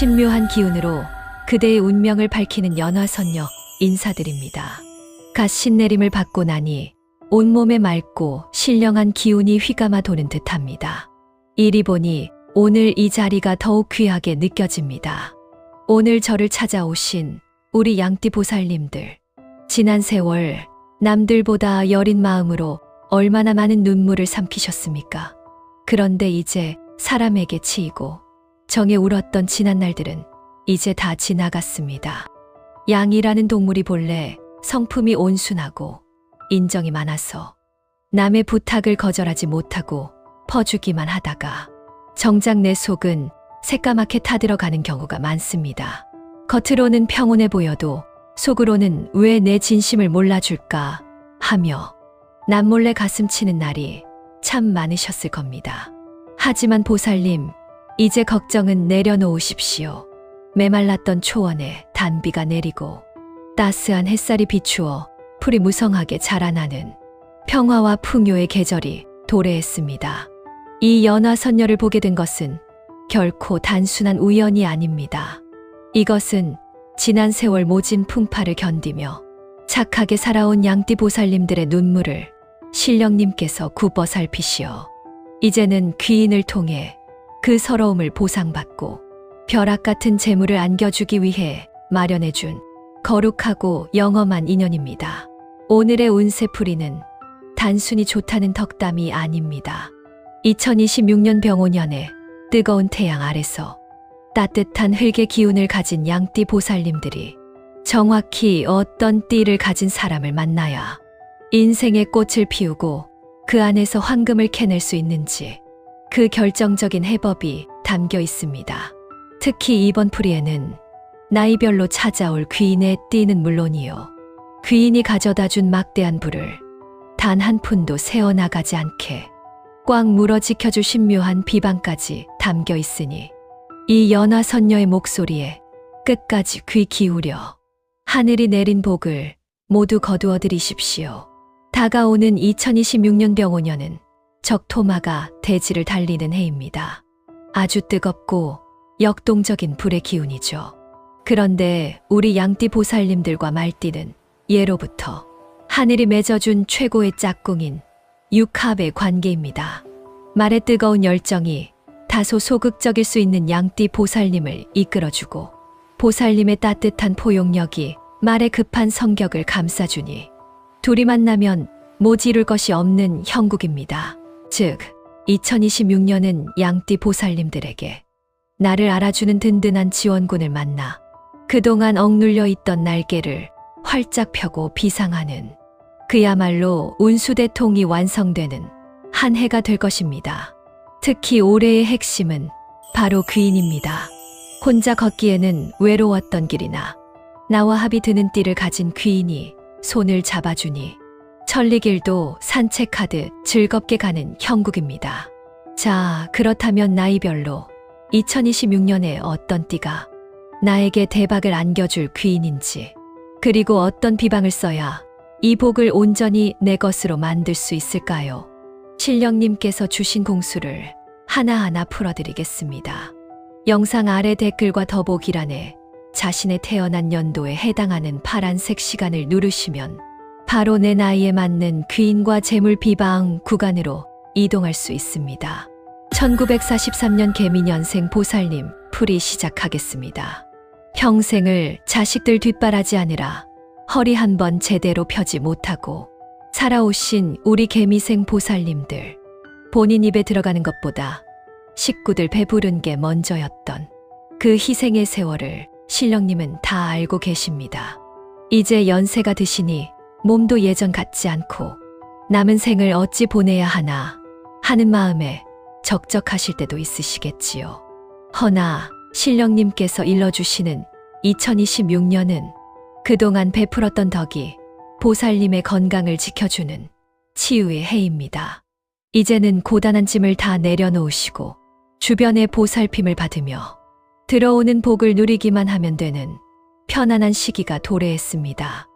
신묘한 기운으로 그대의 운명을 밝히는 연화선녀 인사드립니다. 갓 신내림을 받고 나니 온몸에 맑고 신령한 기운이 휘감아 도는 듯합니다. 이리 보니 오늘 이 자리가 더욱 귀하게 느껴집니다. 오늘 저를 찾아오신 우리 양띠 보살님들. 지난 세월 남들보다 여린 마음으로 얼마나 많은 눈물을 삼키셨습니까? 그런데 이제 사람에게 치이고 정에 울었던 지난 날들은 이제 다 지나갔습니다. 양이라는 동물이 본래 성품이 온순하고 인정이 많아서 남의 부탁을 거절하지 못하고 퍼주기만 하다가 정작 내 속은 새까맣게 타들어가는 경우가 많습니다. 겉으로는 평온해 보여도 속으로는 왜 내 진심을 몰라줄까 하며 남몰래 가슴 치는 날이 참 많으셨을 겁니다. 하지만 보살님, 이제 걱정은 내려놓으십시오. 메말랐던 초원에 단비가 내리고 따스한 햇살이 비추어 풀이 무성하게 자라나는 평화와 풍요의 계절이 도래했습니다. 이 연화 선녀를 보게 된 것은 결코 단순한 우연이 아닙니다. 이것은 지난 세월 모진 풍파를 견디며 착하게 살아온 양띠 보살님들의 눈물을 신령님께서 굽어 살피시어 이제는 귀인을 통해 그 서러움을 보상받고 벼락 같은 재물을 안겨주기 위해 마련해준 거룩하고 영험한 인연입니다. 오늘의 운세풀이는 단순히 좋다는 덕담이 아닙니다. 2026년 병오년에 뜨거운 태양 아래서 따뜻한 흙의 기운을 가진 양띠 보살님들이 정확히 어떤 띠를 가진 사람을 만나야 인생의 꽃을 피우고 그 안에서 황금을 캐낼 수 있는지 그 결정적인 해법이 담겨 있습니다. 특히 이번 풀이에는 나이별로 찾아올 귀인의 띠는 물론이요. 귀인이 가져다 준 막대한 불을 단 한 푼도 새어나가지 않게 꽉 물어 지켜줄 신묘한 비방까지 담겨 있으니 이 연화 선녀의 목소리에 끝까지 귀 기울여 하늘이 내린 복을 모두 거두어 드리십시오. 다가오는 2026년 병오년은 적토마가 대지를 달리는 해입니다. 아주 뜨겁고 역동적인 불의 기운이죠. 그런데 우리 양띠 보살님들과 말띠는 예로부터 하늘이 맺어준 최고의 짝꿍인 육합의 관계입니다. 말의 뜨거운 열정이 다소 소극적일 수 있는 양띠 보살님을 이끌어주고 보살님의 따뜻한 포용력이 말의 급한 성격을 감싸주니 둘이 만나면 모지를 것이 없는 형국입니다. 즉, 2026년은 양띠 보살님들에게 나를 알아주는 든든한 지원군을 만나 그동안 억눌려 있던 날개를 활짝 펴고 비상하는 그야말로 운수대통이 완성되는 한 해가 될 것입니다. 특히 올해의 핵심은 바로 귀인입니다. 혼자 걷기에는 외로웠던 길이나 나와 합이 드는 띠를 가진 귀인이 손을 잡아주니 천리길도 산책하듯 즐겁게 가는 형국입니다. 자, 그렇다면 나이별로 2026년에 어떤 띠가 나에게 대박을 안겨줄 귀인인지, 그리고 어떤 비방을 써야 이 복을 온전히 내 것으로 만들 수 있을까요? 신령님께서 주신 공수를 하나하나 풀어드리겠습니다. 영상 아래 댓글과 더보기란에 자신의 태어난 연도에 해당하는 파란색 시간을 누르시면 바로 내 나이에 맞는 귀인과 재물 비방 구간으로 이동할 수 있습니다. 1943년 개미년생 보살님 풀이 시작하겠습니다. 평생을 자식들 뒷바라지 하느라 허리 한 번 제대로 펴지 못하고 살아오신 우리 개미생 보살님들 본인 입에 들어가는 것보다 식구들 배부른 게 먼저였던 그 희생의 세월을 신령님은 다 알고 계십니다. 이제 연세가 드시니 몸도 예전 같지 않고 남은 생을 어찌 보내야 하나 하는 마음에 적적하실 때도 있으시겠지요. 허나 신령님께서 일러주시는 2026년은 그동안 베풀었던 덕이 보살님의 건강을 지켜주는 치유의 해입니다. 이제는 고단한 짐을 다 내려놓으시고 주변의 보살핌을 받으며 들어오는 복을 누리기만 하면 되는 편안한 시기가 도래했습니다.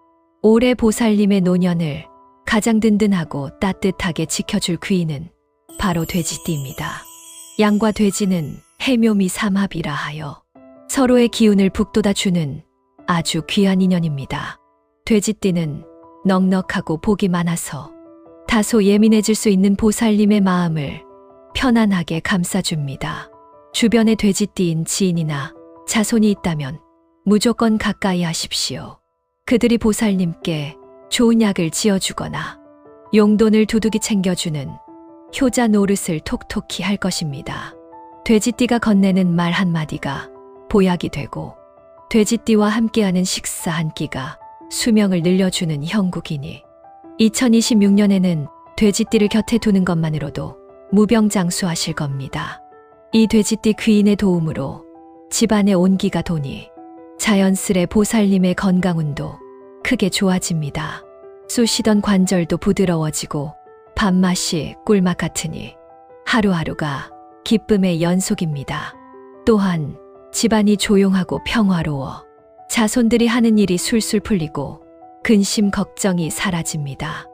올해 보살님의 노년을 가장 든든하고 따뜻하게 지켜줄 귀인은 바로 돼지띠입니다. 양과 돼지는 해묘미 삼합이라 하여 서로의 기운을 북돋아주는 아주 귀한 인연입니다. 돼지띠는 넉넉하고 복이 많아서 다소 예민해질 수 있는 보살님의 마음을 편안하게 감싸줍니다. 주변에 돼지띠인 지인이나 자손이 있다면 무조건 가까이 하십시오. 그들이 보살님께 좋은 약을 지어주거나 용돈을 두둑이 챙겨주는 효자 노릇을 톡톡히 할 것입니다. 돼지띠가 건네는 말 한마디가 보약이 되고 돼지띠와 함께하는 식사 한 끼가 수명을 늘려주는 형국이니 2026년에는 돼지띠를 곁에 두는 것만으로도 무병장수하실 겁니다. 이 돼지띠 귀인의 도움으로 집안의 온기가 도니 자연스레 보살님의 건강운도 크게 좋아집니다. 쑤시던 관절도 부드러워지고 밥맛이 꿀맛 같으니 하루하루가 기쁨의 연속입니다. 또한 집안이 조용하고 평화로워 자손들이 하는 일이 술술 풀리고 근심 걱정이 사라집니다.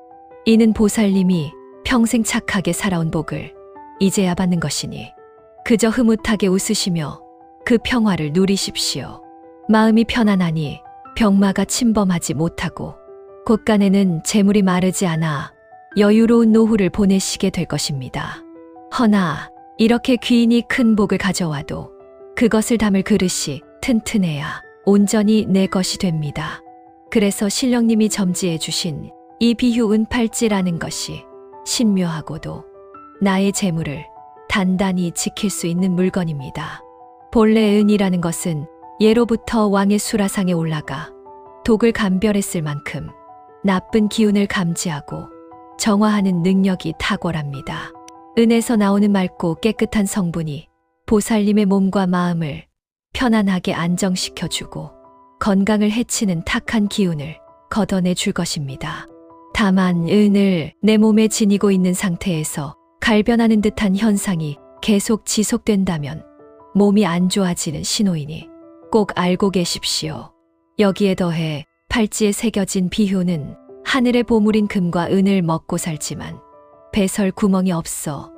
이는 보살님이 평생 착하게 살아온 복을 이제야 받는 것이니 그저 흐뭇하게 웃으시며 그 평화를 누리십시오. 마음이 편안하니 병마가 침범하지 못하고 곳간에는 재물이 마르지 않아 여유로운 노후를 보내시게 될 것입니다. 허나 이렇게 귀인이 큰 복을 가져와도 그것을 담을 그릇이 튼튼해야 온전히 내 것이 됩니다. 그래서 신령님이 점지해 주신 이 비휴 은팔찌라는 것이 신묘하고도 나의 재물을 단단히 지킬 수 있는 물건입니다. 본래 은이라는 것은 예로부터 왕의 수라상에 올라가 독을 감별했을 만큼 나쁜 기운을 감지하고 정화하는 능력이 탁월합니다. 은에서 나오는 맑고 깨끗한 성분이 보살님의 몸과 마음을 편안하게 안정시켜주고 건강을 해치는 탁한 기운을 걷어내 줄 것입니다. 다만 은을 내 몸에 지니고 있는 상태에서 갈변하는 듯한 현상이 계속 지속된다면 몸이 안 좋아지는 신호이니 꼭 알고 계십시오. 여기에 더해 팔찌에 새겨진 비효는 하늘의 보물인 금과 은을 먹고 살지만 배설 구멍이 없어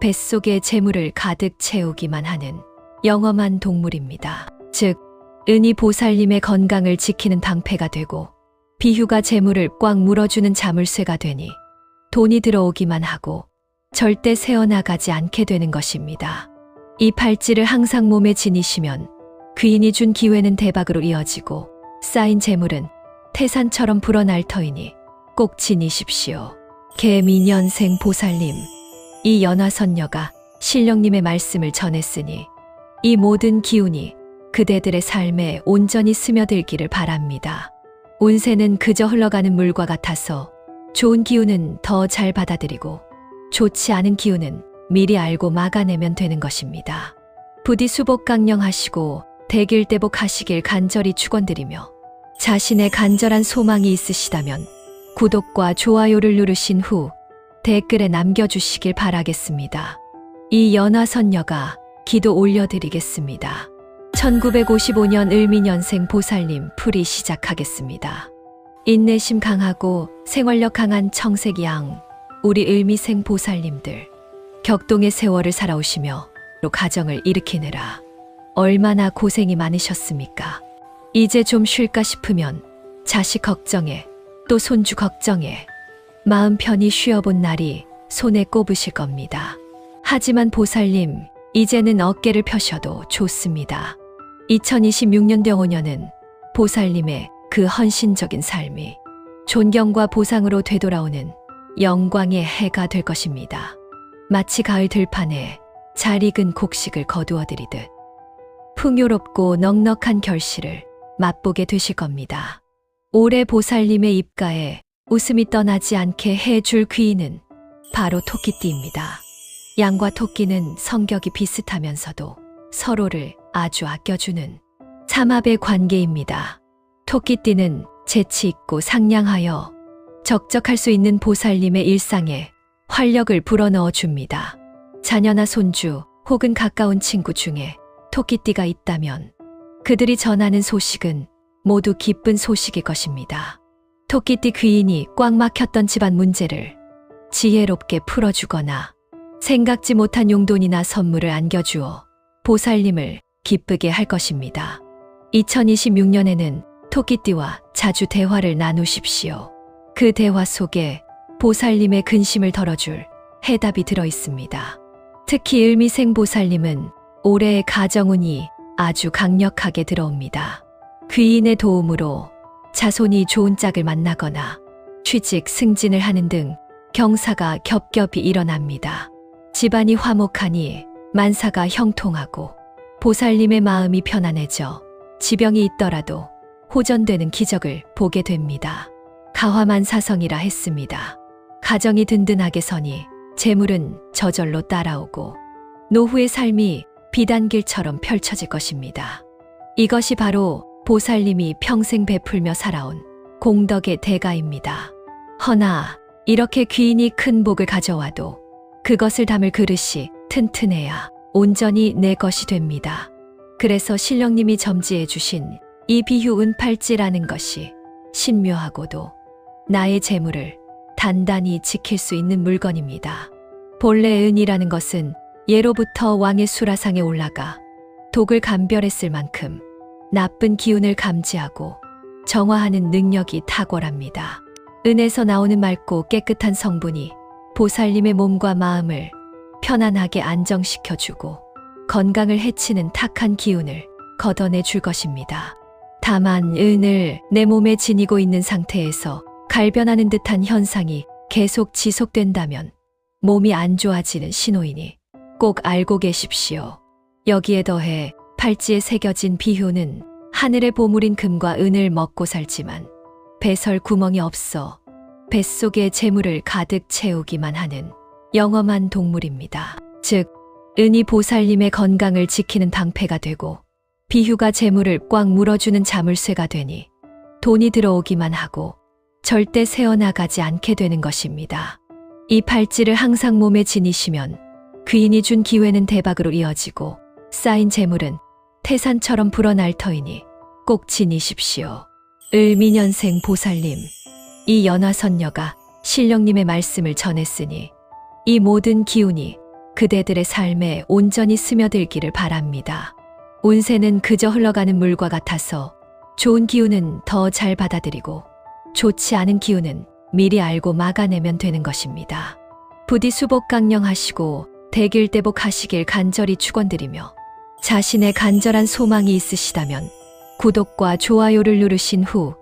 뱃속에 재물을 가득 채우기만 하는 영험한 동물입니다. 즉, 은이 보살님의 건강을 지키는 방패가 되고 비휴가 재물을 꽉 물어주는 자물쇠가 되니 돈이 들어오기만 하고 절대 새어나가지 않게 되는 것입니다. 이 팔찌를 항상 몸에 지니시면 귀인이 준 기회는 대박으로 이어지고 쌓인 재물은 태산처럼 불어날 터이니 꼭 지니십시오. 개미년생 보살님, 이 연화선녀가 신령님의 말씀을 전했으니 이 모든 기운이 그대들의 삶에 온전히 스며들기를 바랍니다. 운세는 그저 흘러가는 물과 같아서 좋은 기운은 더 잘 받아들이고 좋지 않은 기운은 미리 알고 막아내면 되는 것입니다. 부디 수복 강령하시고 대길대복 하시길 간절히 축원드리며 자신의 간절한 소망이 있으시다면 구독과 좋아요를 누르신 후 댓글에 남겨주시길 바라겠습니다. 이 연화선녀가 기도 올려드리겠습니다. 1955년 을미년생 보살님 풀이 시작하겠습니다. 인내심 강하고 생활력 강한 청색양, 우리 을미생 보살님들, 격동의 세월을 살아오시며 로 가정을 일으키느라 얼마나 고생이 많으셨습니까? 이제 좀 쉴까 싶으면 자식 걱정에 또 손주 걱정에 마음 편히 쉬어본 날이 손에 꼽으실 겁니다. 하지만 보살님, 이제는 어깨를 펴셔도 좋습니다. 2026년대 5년은 보살님의 그 헌신적인 삶이 존경과 보상으로 되돌아오는 영광의 해가 될 것입니다. 마치 가을 들판에 잘 익은 곡식을 거두어 드리듯 풍요롭고 넉넉한 결실을 맛보게 되실 겁니다. 올해 보살님의 입가에 웃음이 떠나지 않게 해줄 귀인은 바로 토끼띠입니다. 양과 토끼는 성격이 비슷하면서도 서로를 아주 아껴주는 참합의 관계입니다. 토끼띠는 재치 있고 상냥하여 적적할 수 있는 보살님의 일상에 활력을 불어넣어 줍니다. 자녀나 손주 혹은 가까운 친구 중에 토끼띠가 있다면 그들이 전하는 소식은 모두 기쁜 소식일 것입니다. 토끼띠 귀인이 꽉 막혔던 집안 문제를 지혜롭게 풀어주거나 생각지 못한 용돈이나 선물을 안겨주어 보살님을 기쁘게 할 것입니다. 2026년에는 토끼띠와 자주 대화를 나누십시오. 그 대화 속에 보살님의 근심을 덜어줄 해답이 들어 있습니다. 특히 을미생 보살님은 올해의 가정운이 아주 강력하게 들어옵니다. 귀인의 도움으로 자손이 좋은 짝을 만나거나 취직 승진을 하는 등 경사가 겹겹이 일어납니다. 집안이 화목하니 만사가 형통하고 보살님의 마음이 편안해져 지병이 있더라도 호전되는 기적을 보게 됩니다. 가화만 사성이라 했습니다. 가정이 든든하게 서니 재물은 저절로 따라오고 노후의 삶이 비단길처럼 펼쳐질 것입니다. 이것이 바로 보살님이 평생 베풀며 살아온 공덕의 대가입니다. 허나 이렇게 귀인이 큰 복을 가져와도 그것을 담을 그릇이 튼튼해야 온전히 내 것이 됩니다. 그래서 신령님이 점지해 주신 이 비휴 은팔찌라는 것이 신묘하고도 나의 재물을 단단히 지킬 수 있는 물건입니다. 본래 은이라는 것은 예로부터 왕의 수라상에 올라가 독을 감별했을 만큼 나쁜 기운을 감지하고 정화하는 능력이 탁월합니다. 은에서 나오는 맑고 깨끗한 성분이 보살님의 몸과 마음을 편안하게 안정시켜주고 건강을 해치는 탁한 기운을 걷어내 줄 것입니다. 다만 은을 내 몸에 지니고 있는 상태에서 갈변하는 듯한 현상이 계속 지속된다면 몸이 안 좋아지는 신호이니 꼭 알고 계십시오. 여기에 더해 팔찌에 새겨진 비효는 하늘의 보물인 금과 은을 먹고 살지만 배설 구멍이 없어 뱃속에 재물을 가득 채우기만 하는 영험한 동물입니다. 즉, 은이 보살님의 건강을 지키는 방패가 되고 비휴가 재물을 꽉 물어주는 자물쇠가 되니 돈이 들어오기만 하고 절대 새어나가지 않게 되는 것입니다. 이 팔찌를 항상 몸에 지니시면 귀인이 준 기회는 대박으로 이어지고 쌓인 재물은 태산처럼 불어날 터이니 꼭 지니십시오. 을미년생 보살님, 이 연화선녀가 신령님의 말씀을 전했으니 이 모든 기운이 그대들의 삶에 온전히 스며들기를 바랍니다. 운세는 그저 흘러가는 물과 같아서 좋은 기운은 더 잘 받아들이고 좋지 않은 기운은 미리 알고 막아내면 되는 것입니다. 부디 수복 강령하시고 대길대복 하시길 간절히 축원드리며 자신의 간절한 소망이 있으시다면 구독과 좋아요를 누르신 후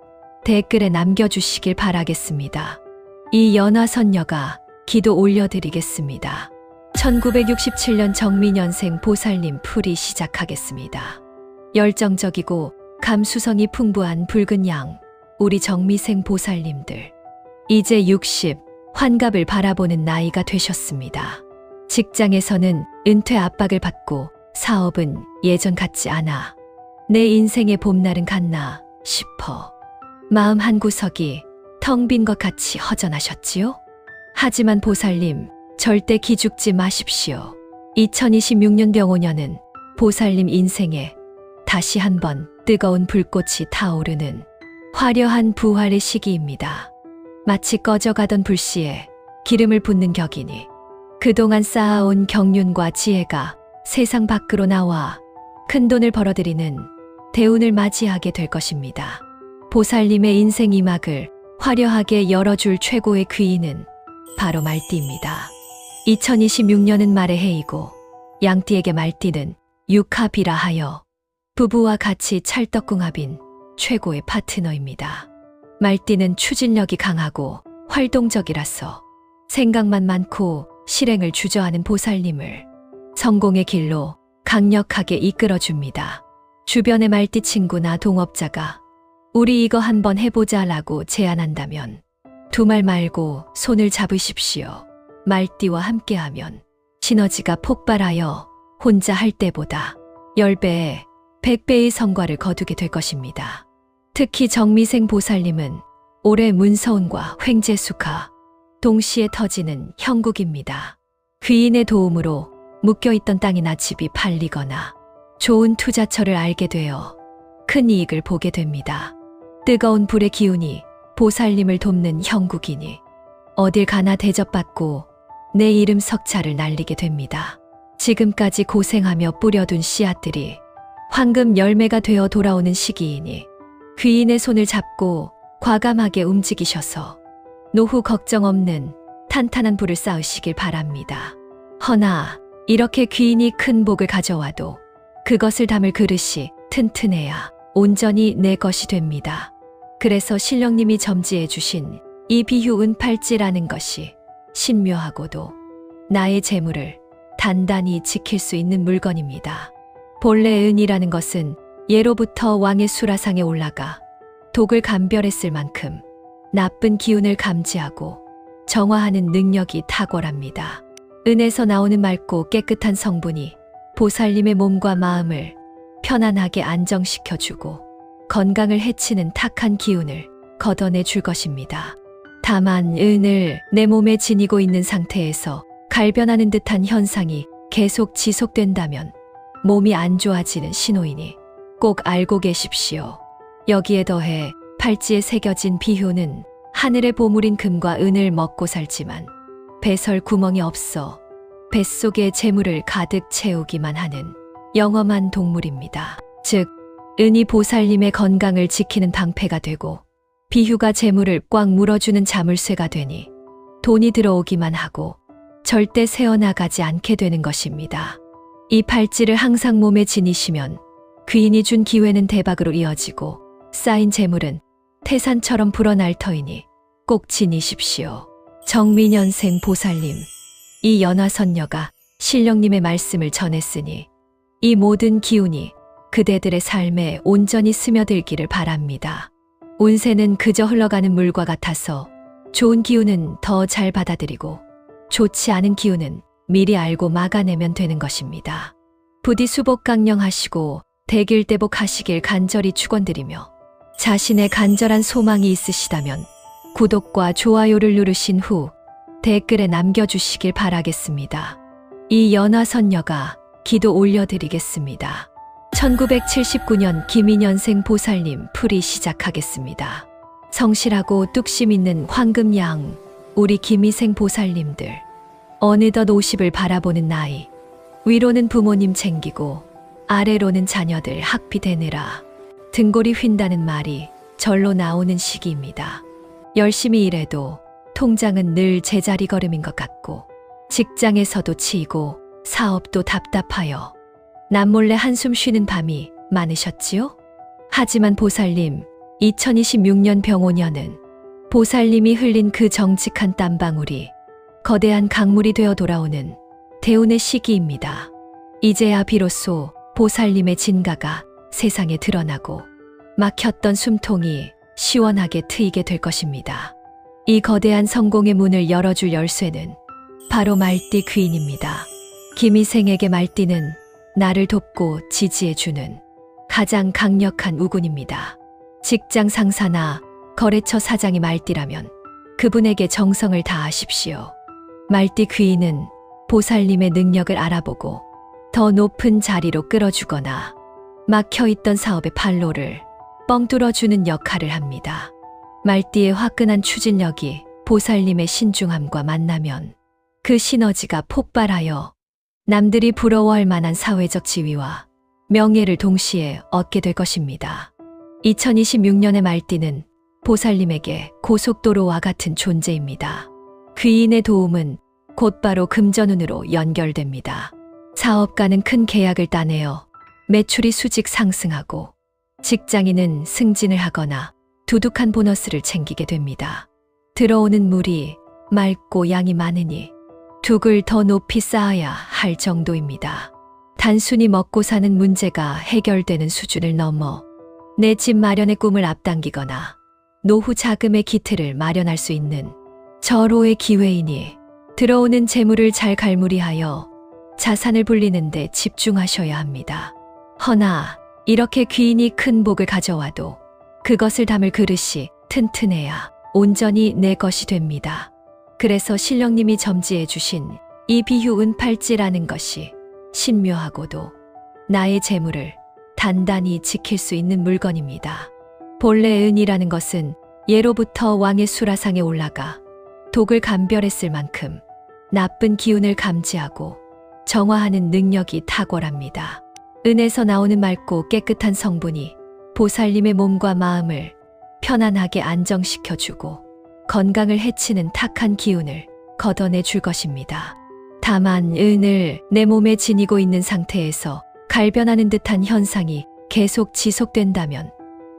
댓글에 남겨주시길 바라겠습니다. 이 연화선녀가 기도 올려드리겠습니다. 1967년 정민년생 보살님 풀이 시작하겠습니다. 열정적이고 감수성이 풍부한 붉은 양, 우리 정미생 보살님들. 이제 60, 환갑을 바라보는 나이가 되셨습니다. 직장에서는 은퇴 압박을 받고 사업은 예전 같지 않아 내 인생의 봄날은 갔나 싶어. 마음 한 구석이 텅 빈 것 같이 허전하셨지요? 하지만 보살님, 절대 기죽지 마십시오. 2026년 병오년은 보살님 인생에 다시 한번 뜨거운 불꽃이 타오르는 화려한 부활의 시기입니다. 마치 꺼져가던 불씨에 기름을 붓는 격이니 그동안 쌓아온 경륜과 지혜가 세상 밖으로 나와 큰 돈을 벌어들이는 대운을 맞이하게 될 것입니다. 보살님의 인생 이막을 화려하게 열어줄 최고의 귀인은 바로 말띠입니다. 2026년은 말의 해이고 양띠에게 말띠는 육합이라 하여 부부와 같이 찰떡궁합인 최고의 파트너입니다. 말띠는 추진력이 강하고 활동적이라서 생각만 많고 실행을 주저하는 보살님을 성공의 길로 강력하게 이끌어 줍니다. 주변의 말띠 친구나 동업자가 우리 이거 한번 해보자 라고 제안한다면 두 말 말고 손을 잡으십시오. 말띠와 함께하면 시너지가 폭발하여 혼자 할 때보다 10배, 100배의 성과를 거두게 될 것입니다. 특히 정미생 보살님은 올해 문서운과 횡재수가 동시에 터지는 형국입니다. 귀인의 도움으로 묶여있던 땅이나 집이 팔리거나 좋은 투자처를 알게 되어 큰 이익을 보게 됩니다. 뜨거운 불의 기운이 보살님을 돕는 형국이니 어딜 가나 대접받고 내 이름 석차를 날리게 됩니다. 지금까지 고생하며 뿌려둔 씨앗들이 황금 열매가 되어 돌아오는 시기이니 귀인의 손을 잡고 과감하게 움직이셔서 노후 걱정 없는 탄탄한 부를 쌓으시길 바랍니다. 허나 이렇게 귀인이 큰 복을 가져와도 그것을 담을 그릇이 튼튼해야 온전히 내 것이 됩니다. 그래서 신령님이 점지해 주신 이 비휴 은팔찌라는 것이 신묘하고도 나의 재물을 단단히 지킬 수 있는 물건입니다. 본래 은이라는 것은 예로부터 왕의 수라상에 올라가 독을 감별했을 만큼 나쁜 기운을 감지하고 정화하는 능력이 탁월합니다. 은에서 나오는 맑고 깨끗한 성분이 보살님의 몸과 마음을 편안하게 안정시켜주고 건강을 해치는 탁한 기운을 걷어내 줄 것입니다. 다만 은을 내 몸에 지니고 있는 상태에서 갈변하는 듯한 현상이 계속 지속된다면 몸이 안 좋아지는 신호이니 꼭 알고 계십시오. 여기에 더해 팔찌에 새겨진 비효는 하늘의 보물인 금과 은을 먹고 살지만 배설 구멍이 없어 뱃속에 재물을 가득 채우기만 하는 영험한 동물입니다. 즉, 은이 보살님의 건강을 지키는 방패가 되고 비휴가 재물을 꽉 물어주는 자물쇠가 되니 돈이 들어오기만 하고 절대 새어나가지 않게 되는 것입니다. 이 팔찌를 항상 몸에 지니시면 귀인이 준 기회는 대박으로 이어지고 쌓인 재물은 태산처럼 불어날 터이니 꼭 지니십시오. 정민연생 보살님, 이 연화선녀가 신령님의 말씀을 전했으니 이 모든 기운이 그대들의 삶에 온전히 스며들기를 바랍니다. 운세는 그저 흘러가는 물과 같아서 좋은 기운은 더 잘 받아들이고 좋지 않은 기운은 미리 알고 막아내면 되는 것입니다. 부디 수복 강령하시고 대길대복 하시길 간절히 축원드리며 자신의 간절한 소망이 있으시다면 구독과 좋아요를 누르신 후 댓글에 남겨주시길 바라겠습니다. 이 연화선녀가 기도 올려드리겠습니다. 1979년 김인연생 보살님 풀이 시작하겠습니다. 성실하고 뚝심 있는 황금양, 우리 김희생 보살님들. 어느덧 50을 바라보는 나이. 위로는 부모님 챙기고, 아래로는 자녀들 학비 대느라 등골이 휜다는 말이 절로 나오는 시기입니다. 열심히 일해도 통장은 늘 제자리 걸음인 것 같고, 직장에서도 치이고, 사업도 답답하여 남몰래 한숨 쉬는 밤이 많으셨지요? 하지만 보살님, 2026년 병오년은 보살님이 흘린 그 정직한 땀방울이 거대한 강물이 되어 돌아오는 대운의 시기입니다. 이제야 비로소 보살님의 진가가 세상에 드러나고 막혔던 숨통이 시원하게 트이게 될 것입니다. 이 거대한 성공의 문을 열어줄 열쇠는 바로 말띠 귀인입니다. 김희생에게 말띠는 나를 돕고 지지해주는 가장 강력한 우군입니다. 직장 상사나 거래처 사장이 말띠라면 그분에게 정성을 다하십시오. 말띠 귀인은 보살님의 능력을 알아보고 더 높은 자리로 끌어주거나 막혀있던 사업의 판로를 뻥 뚫어주는 역할을 합니다. 말띠의 화끈한 추진력이 보살님의 신중함과 만나면 그 시너지가 폭발하여 남들이 부러워할 만한 사회적 지위와 명예를 동시에 얻게 될 것입니다. 2026년의 말띠는 보살님에게 고속도로와 같은 존재입니다. 귀인의 도움은 곧바로 금전운으로 연결됩니다. 사업가는 큰 계약을 따내어 매출이 수직 상승하고 직장인은 승진을 하거나 두둑한 보너스를 챙기게 됩니다. 들어오는 물이 맑고 양이 많으니 둑을 더 높이 쌓아야 할 정도입니다. 단순히 먹고 사는 문제가 해결되는 수준을 넘어 내 집 마련의 꿈을 앞당기거나 노후 자금의 기틀을 마련할 수 있는 절호의 기회이니 들어오는 재물을 잘 갈무리하여 자산을 불리는데 집중하셔야 합니다. 허나 이렇게 귀인이 큰 복을 가져와도 그것을 담을 그릇이 튼튼해야 온전히 내 것이 됩니다. 그래서 신령님이 점지해 주신 이 비휴 은팔찌라는 것이 신묘하고도 나의 재물을 단단히 지킬 수 있는 물건입니다. 본래 은이라는 것은 예로부터 왕의 수라상에 올라가 독을 감별했을 만큼 나쁜 기운을 감지하고 정화하는 능력이 탁월합니다. 은에서 나오는 맑고 깨끗한 성분이 보살님의 몸과 마음을 편안하게 안정시켜주고 건강을 해치는 탁한 기운을 걷어내 줄 것입니다. 다만 은을 내 몸에 지니고 있는 상태에서 갈변하는 듯한 현상이 계속 지속된다면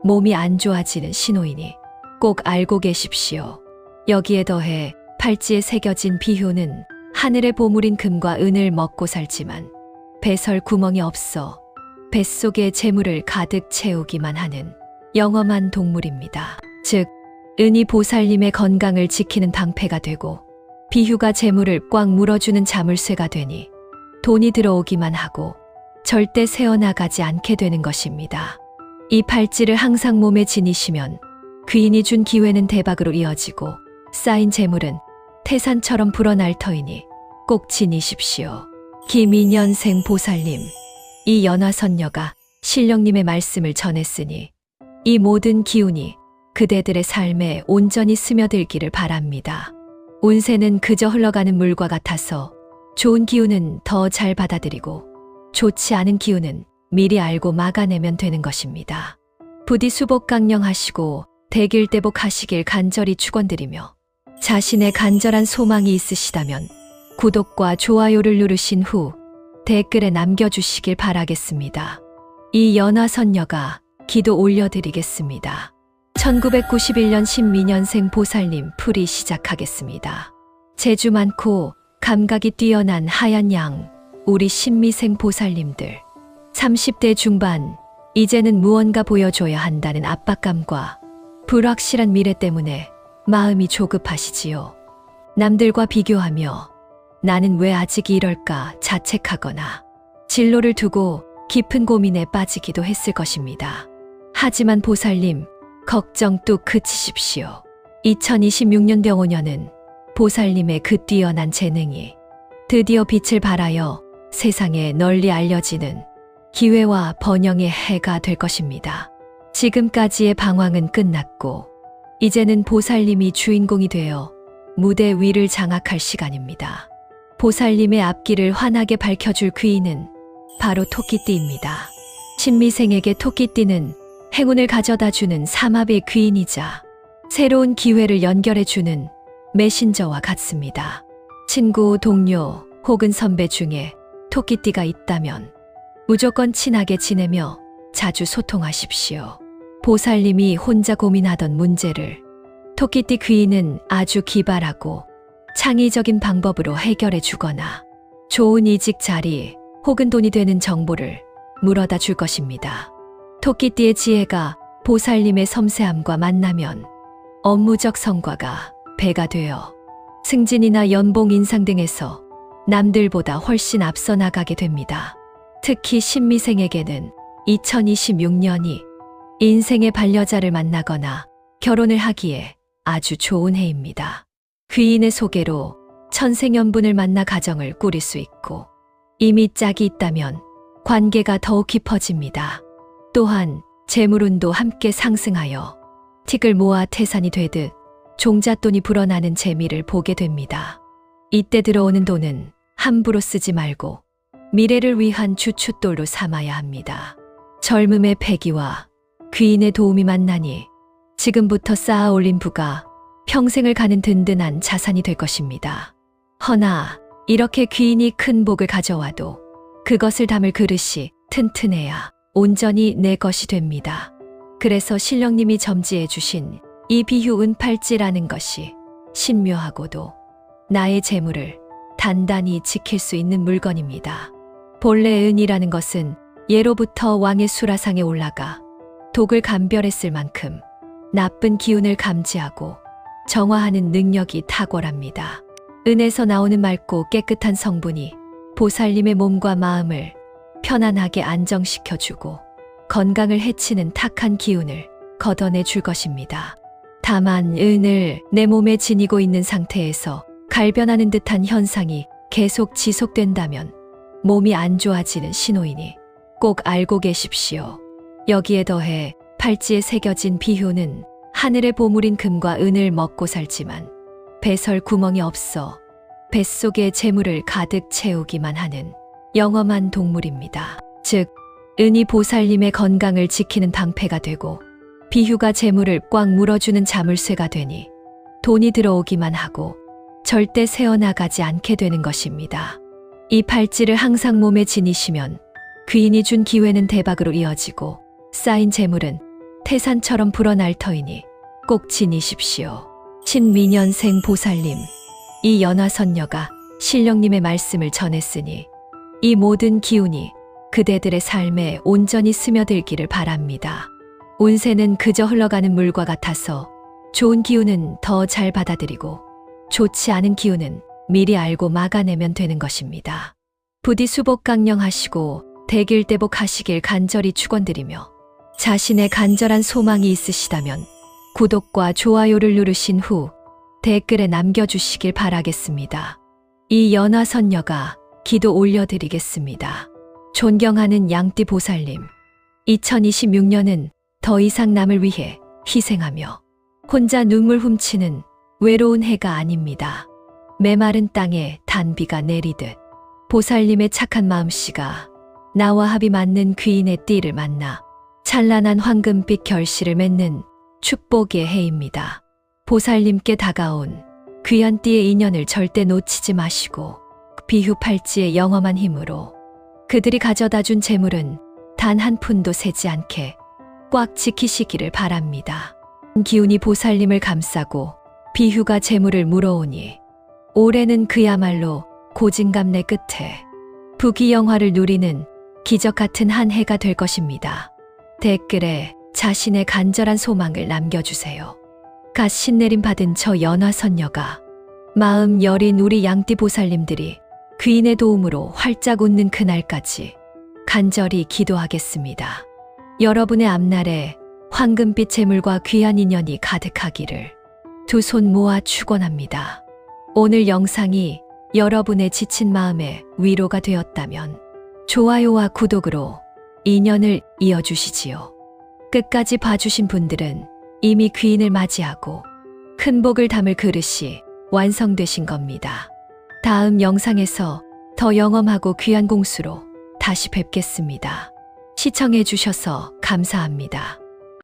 몸이 안 좋아지는 신호이니 꼭 알고 계십시오. 여기에 더해 팔찌에 새겨진 비효는 하늘의 보물인 금과 은을 먹고 살지만 배설 구멍이 없어 뱃속에 재물을 가득 채우기만 하는 영험한 동물입니다. 즉, 은이 보살님의 건강을 지키는 방패가 되고 비휴가 재물을 꽉 물어주는 자물쇠가 되니 돈이 들어오기만 하고 절대 새어나가지 않게 되는 것입니다. 이 팔찌를 항상 몸에 지니시면 귀인이 준 기회는 대박으로 이어지고 쌓인 재물은 태산처럼 불어날 터이니 꼭 지니십시오. 김인년생 보살님, 이 연화선녀가 신령님의 말씀을 전했으니 이 모든 기운이 그대들의 삶에 온전히 스며들기를 바랍니다. 운세는 그저 흘러가는 물과 같아서 좋은 기운은 더 잘 받아들이고 좋지 않은 기운은 미리 알고 막아내면 되는 것입니다. 부디 수복 강령하시고 대길대복 하시길 간절히 축원드리며 자신의 간절한 소망이 있으시다면 구독과 좋아요를 누르신 후 댓글에 남겨주시길 바라겠습니다. 이 연화선녀가 기도 올려드리겠습니다. 1991년 신민년생 보살님 풀이 시작하겠습니다. 재주 많고 감각이 뛰어난 하얀 양, 우리 신미생 보살님들. 30대 중반, 이제는 무언가 보여줘야 한다는 압박감과 불확실한 미래 때문에 마음이 조급하시지요. 남들과 비교하며 나는 왜 아직 이럴까 자책하거나 진로를 두고 깊은 고민에 빠지기도 했을 것입니다. 하지만 보살님, 걱정 뚝 그치십시오. 2026년 병오년은 보살님의 그 뛰어난 재능이 드디어 빛을 발하여 세상에 널리 알려지는 기회와 번영의 해가 될 것입니다. 지금까지의 방황은 끝났고, 이제는 보살님이 주인공이 되어 무대 위를 장악할 시간입니다. 보살님의 앞길을 환하게 밝혀줄 귀인은 바로 토끼띠입니다. 신미생에게 토끼띠는 행운을 가져다 주는 삼합의 귀인이자 새로운 기회를 연결해 주는 메신저와 같습니다. 친구, 동료 혹은 선배 중에 토끼띠가 있다면 무조건 친하게 지내며 자주 소통하십시오. 보살님이 혼자 고민하던 문제를 토끼띠 귀인은 아주 기발하고 창의적인 방법으로 해결해 주거나 좋은 이직 자리 혹은 돈이 되는 정보를 물어다 줄 것입니다. 토끼띠의 지혜가 보살님의 섬세함과 만나면 업무적 성과가 배가 되어 승진이나 연봉 인상 등에서 남들보다 훨씬 앞서 나가게 됩니다. 특히 신미생에게는 2026년이 인생의 반려자를 만나거나 결혼을 하기에 아주 좋은 해입니다. 귀인의 소개로 천생연분을 만나 가정을 꾸릴 수 있고 이미 짝이 있다면 관계가 더욱 깊어집니다. 또한 재물운도 함께 상승하여 틱을 모아 태산이 되듯 종잣돈이 불어나는 재미를 보게 됩니다. 이때 들어오는 돈은 함부로 쓰지 말고 미래를 위한 주춧돌로 삼아야 합니다. 젊음의 패기와 귀인의 도움이 만나니 지금부터 쌓아 올린 부가 평생을 가는 든든한 자산이 될 것입니다. 허나 이렇게 귀인이 큰 복을 가져와도 그것을 담을 그릇이 튼튼해야 온전히 내 것이 됩니다. 그래서 신령님이 점지해 주신 이 비휴 은팔찌라는 것이 신묘하고도 나의 재물을 단단히 지킬 수 있는 물건입니다. 본래 은이라는 것은 예로부터 왕의 수라상에 올라가 독을 감별했을 만큼 나쁜 기운을 감지하고 정화하는 능력이 탁월합니다. 은에서 나오는 맑고 깨끗한 성분이 보살님의 몸과 마음을 편안하게 안정시켜주고 건강을 해치는 탁한 기운을 걷어내 줄 것입니다. 다만 은을 내 몸에 지니고 있는 상태에서 갈변하는 듯한 현상이 계속 지속된다면 몸이 안 좋아지는 신호이니 꼭 알고 계십시오. 여기에 더해 팔찌에 새겨진 비효는 하늘의 보물인 금과 은을 먹고 살지만 배설 구멍이 없어 뱃속에 재물을 가득 채우기만 하는 영험한 동물입니다. 즉, 은이 보살님의 건강을 지키는 방패가 되고 비휴가 재물을 꽉 물어주는 자물쇠가 되니 돈이 들어오기만 하고 절대 새어나가지 않게 되는 것입니다. 이 팔찌를 항상 몸에 지니시면 귀인이 준 기회는 대박으로 이어지고 쌓인 재물은 태산처럼 불어날 터이니 꼭 지니십시오. 신민년생 보살님, 이 연화선녀가 신령님의 말씀을 전했으니 이 모든 기운이 그대들의 삶에 온전히 스며들기를 바랍니다. 운세는 그저 흘러가는 물과 같아서 좋은 기운은 더 잘 받아들이고 좋지 않은 기운은 미리 알고 막아내면 되는 것입니다. 부디 수복 강령하시고 대길대복 하시길 간절히 축원드리며 자신의 간절한 소망이 있으시다면 구독과 좋아요를 누르신 후 댓글에 남겨주시길 바라겠습니다. 이 연화선녀가 기도 올려드리겠습니다. 존경하는 양띠 보살님, 2026년은 더 이상 남을 위해 희생하며 혼자 눈물 훔치는 외로운 해가 아닙니다. 메마른 땅에 단비가 내리듯 보살님의 착한 마음씨가 나와 합이 맞는 귀인의 띠를 만나 찬란한 황금빛 결실을 맺는 축복의 해입니다. 보살님께 다가온 귀한 띠의 인연을 절대 놓치지 마시고 비후 팔찌의 영험한 힘으로 그들이 가져다 준 재물은 단 한 푼도 새지 않게 꽉 지키시기를 바랍니다. 기운이 보살님을 감싸고 비휴가 재물을 물어오니 올해는 그야말로 고진감래 끝에 부귀영화를 누리는 기적 같은 한 해가 될 것입니다. 댓글에 자신의 간절한 소망을 남겨주세요. 갓 신내림 받은 저 연화선녀가 마음 여린 우리 양띠 보살님들이 귀인의 도움으로 활짝 웃는 그날까지 간절히 기도하겠습니다. 여러분의 앞날에 황금빛 재물과 귀한 인연이 가득하기를 두 손 모아 축원합니다. 오늘 영상이 여러분의 지친 마음에 위로가 되었다면 좋아요와 구독으로 인연을 이어주시지요. 끝까지 봐주신 분들은 이미 귀인을 맞이하고 큰 복을 담을 그릇이 완성되신 겁니다. 다음 영상에서 더 영험하고 귀한 공수로 다시 뵙겠습니다. 시청해주셔서 감사합니다.